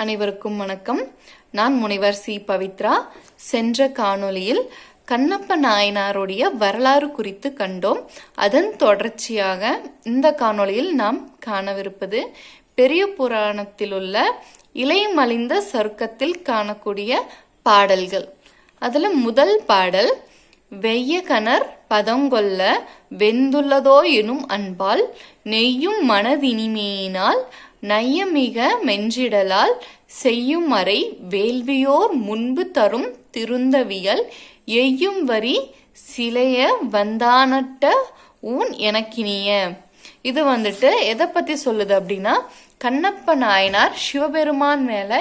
அனைவருக்கும் வணக்கம். நான் முனைவர் சி. பவித்ரா. சென்ற காணொளியில் கண்ணப்ப நாயனாருடைய வரலாறு குறித்து கண்டோம். அதன் தொடர்ச்சியாக இந்த காணொளியில் நாம் காணவிருப்பது பெரிய புராணத்தில் உள்ள இலைமலிந்த சருக்கத்தில் காணக்கூடிய பாடல்கள். அதில் முதல் பாடல் வெய்ய கணர் பதங்கொல்ல வெந்துள்ளதோ எனும் அன்பால் நெய்யும் மனதினிமையினால் நையமிக மெஞ்சிடலால் செய்யும் மறை வேள்வியோர் முன்பு தரும் திருந்தவியல் எய்யும் வரி சிலைய வந்தானட்ட ஊன் எனக்கினிய. இது வந்துட்டு எதை பத்தி சொல்லுது அப்படின்னா கண்ணப்ப நாயனார் சிவபெருமான் மேல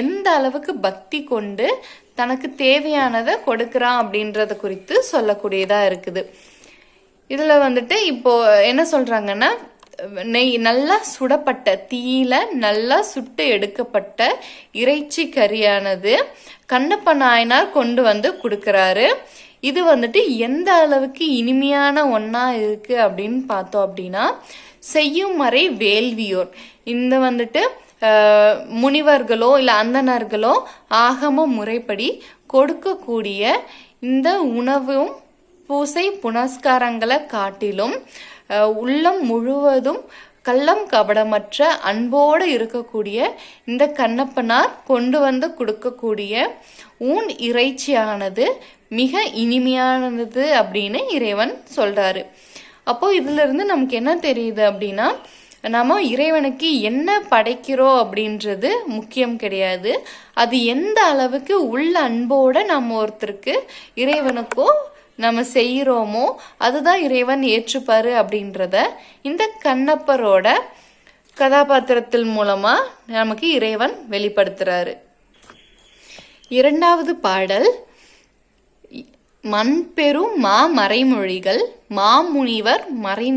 எந்த அளவுக்கு பக்தி கொண்டு தனக்கு தேவையானதை கொடுக்கறான் அப்படின்றத குறித்து சொல்லக்கூடியதா இருக்குது. இதுல வந்துட்டு இப்போ என்ன சொல்றாங்கன்னா நெய் நல்லா சுடப்பட்ட தீயில நல்லா சுட்டு எடுக்கப்பட்ட இறைச்சி கறியானது கண்ணப்ப நாயனார் கொண்டு வந்து கொடுக்கறாரு. இது வந்துட்டு எந்த அளவுக்கு இனிமையான ஒன்றா இருக்கு அப்படின்னு பார்த்தோம் அப்படின்னா செய்யும் மறை வேள்வியோர். இந்த வந்துட்டு முனிவர்களோ இல்ல அந்தனர்களோ ஆகம முறைப்படி கொடுக்கக்கூடிய இந்த உணவும் பூசை புனஸ்காரங்களை காட்டிலும் உள்ளம் முழுவதும் கள்ளம் கபடமற்ற அன்போடு இருக்கக்கூடிய இந்த கண்ணப்பனார் கொண்டு வந்து கொடுக்கக்கூடிய ஊன் இறைச்சியானது மிக இனிமையானது அப்படின்னு இறைவன் சொல்றாரு. அப்போ இதுல இருந்து நமக்கு என்ன தெரியுது அப்படின்னா நாம இறைவனுக்கு என்ன படைக்கிறோம் அப்படின்றது முக்கியம் கிடையாது. அது எந்த அளவுக்கு உள்ள அன்போட நம்ம ஒருத்தருக்கு இறைவனுக்கோ நம்ம செய்கிறோமோ அதுதான் இறைவன் ஏற்றுப்பாரு அப்படின்றத இந்த கண்ணப்பரோட கதாபாத்திரத்தின் மூலமா நமக்கு இறைவன் வெளிப்படுத்துறாரு. இரண்டாவது பாடல் மண் பெரும் மா மறைமொழிகள் மாமுனிவர் மறை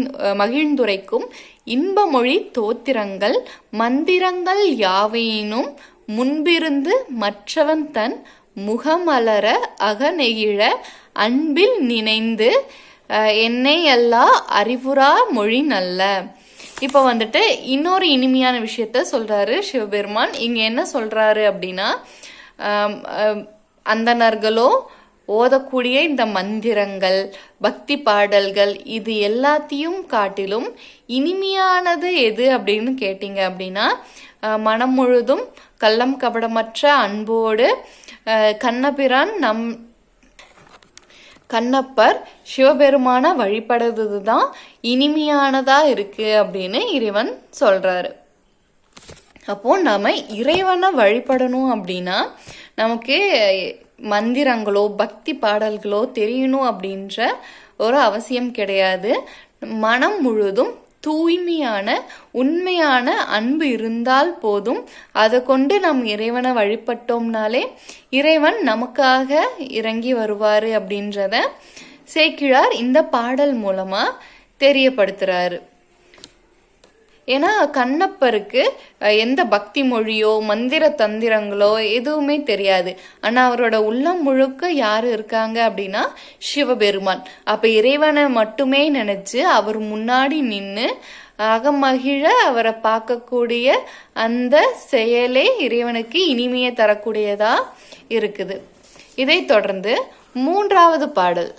மகிழ்ந்துரைக்கும் இன்பமொழி தோத்திரங்கள் மந்திரங்கள் யாவையினும் முன்பிருந்து மற்றவன் தன் முகமலர அகநெகிழ அன்பில் நினைந்து என்னை எல்லாம் அறிவுரா மொழி நல்ல. இப்போ வந்துட்டு இன்னொரு இனிமையான விஷயத்த சொல்றாரு சிவபெருமான். இங்க என்ன சொல்றாரு அப்படின்னா அந்தனர்களோ ஓதக்கூடிய இந்த மந்திரங்கள் பக்தி பாடல்கள் இது எல்லாத்தையும் காட்டிலும் இனிமையானது எது அப்படின்னு கேட்டிங்க அப்படின்னா மனம் முழுதும் கள்ளம் கபடமற்ற அன்போடு கண்ணபிரான் நம் கண்ணப்பர் சிவபெருமான வழிபடுறது தான் இனிமையானதாக இருக்குது அப்படின்னு இறைவன் சொல்கிறாரு அப்போது நாம் இறைவனை வழிபடணும் அப்படின்னா நமக்கு மந்திரங்களோ பக்தி பாடல்களோ தெரியணும் அப்படின்ற ஒரு அவசியம் கிடையாது. மனம் முழுதும் தூய்மையான உண்மையான அன்பு இருந்தால் போதும். அதை கொண்டு நம் இறைவனை வழிபட்டோம்னாலே இறைவன் நமக்காக இறங்கி வருவாரு அப்படின்றத சேக்கிழார் இந்த பாடல் மூலமா தெரியப்படுத்துறாரு. ஏன்னா கண்ணப்பருக்கு எந்த பக்தி மொழியோ மந்திர தந்திரங்களோ எதுவுமே தெரியாது. ஆனா அவரோட உள்ளம் முழுக்க யாரு இருக்காங்க அப்படின்னா சிவபெருமான். அப்ப இறைவனை மட்டுமே நினைச்சு அவர் முன்னாடி நின்னு அகமகிழ அவரை பார்க்கக்கூடிய அந்த செயலே இறைவனுக்கு இனிமையை தரக்கூடியதா இருக்குது. இதைத் தொடர்ந்து மூன்றாவது பாடல்.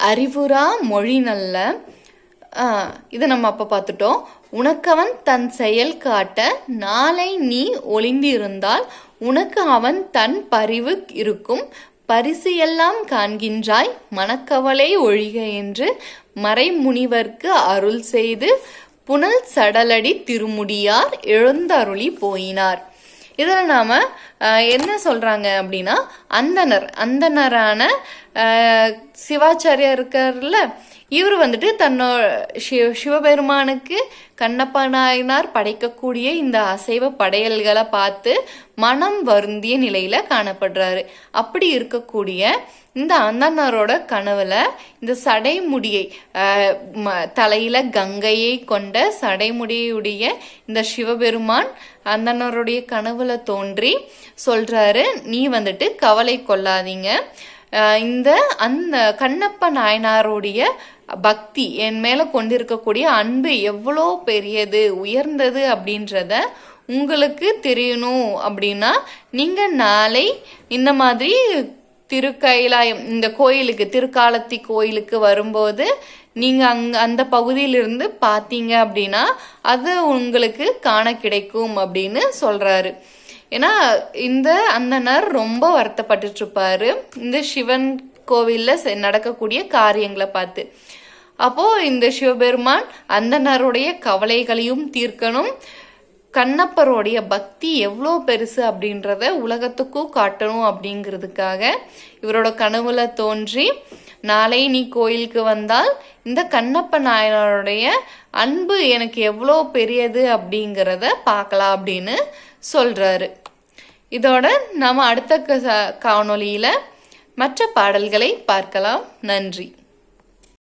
அறிவுரா மொழி நல்ல இதை நம்ம அப்போ பார்த்துட்டோம். உனக்கவன் தன் செயல் காட்ட நாளை நீ ஒளிந்திருந்தால் உனக்கு அவன் தன் பரிவு இருக்கும். பரிசு எல்லாம் காண்கின்றாய் மனக்கவலை ஒழிக என்று மறைமுனிவர்க்கு அருள் செய்து புனல் சடலடி திருமுடியார் எழுந்தருளி போயினார். இதில் நாம் என்ன சொல்கிறாங்க அப்படின்னா அந்தனர் அந்தனரான சிவாச்சாரியா சிவாச்சாரியார் இருக்கார்ல இவர் வந்துட்டு தன்னோட சிவ சிவபெருமானுக்கு கண்ணப்ப நாயனார் படைக்கக்கூடிய இந்த அசைவ படையல்களை பார்த்து மனம் வருந்திய நிலையில காணப்படுறாரு. அப்படி இருக்கக்கூடிய இந்த அந்தனரோட கனவுல இந்த சடைமுடியை ம- தலையில கங்கையை கொண்ட சடைமுடியுடைய இந்த சிவபெருமான் அந்தனருடைய கனவுல தோன்றி சொல்றாரு நீ வந்துட்டு கவலை கொள்ளாதீங்க. இந்த அந்த கண்ணப்ப நாயனாருடைய பக்தி என் மேலே கொண்டிருக்கக்கூடிய அன்பு எவ்வளோ பெரியது உயர்ந்தது அப்படின்றத உங்களுக்கு தெரியணும் அப்படின்னா நீங்கள் நாளை இந்த மாதிரி திருக்கைலாயம் இந்த கோயிலுக்கு திருக்காலத்தி கோயிலுக்கு வரும்போது நீங்கள் அங் அந்த பகுதியிலிருந்து பார்த்தீங்க அப்படின்னா அது உங்களுக்கு காண கிடைக்கும் அப்படின்னு சொல்கிறாரு ஏன்னா இந்த அந்தனர் ரொம்ப வருத்தப்பட்டுட்டு இருப்பாரு இந்த சிவன் கோவிலில் நடக்கக்கூடிய காரியங்களை பார்த்து. அப்போ இந்த சிவபெருமான் அந்தனருடைய கவலைகளையும் தீர்க்கணும். கண்ணப்பருடைய பக்தி எவ்வளோ பெருசு அப்படின்றத உலகத்துக்கும் காட்டணும் அப்படிங்கிறதுக்காக இவரோட கனவுல தோன்றி நாளை நீ கோயிலுக்கு வந்தால் இந்த கண்ணப்ப நாயனருடைய அன்பு எனக்கு எவ்வளோ பெரியது அப்படிங்கிறத பார்க்கலாம் அப்படின்னு சொல்றாரு. இதோட நாம அடுத்த க- மற்ற பாடல்களை பார்க்கலாம். நன்றி.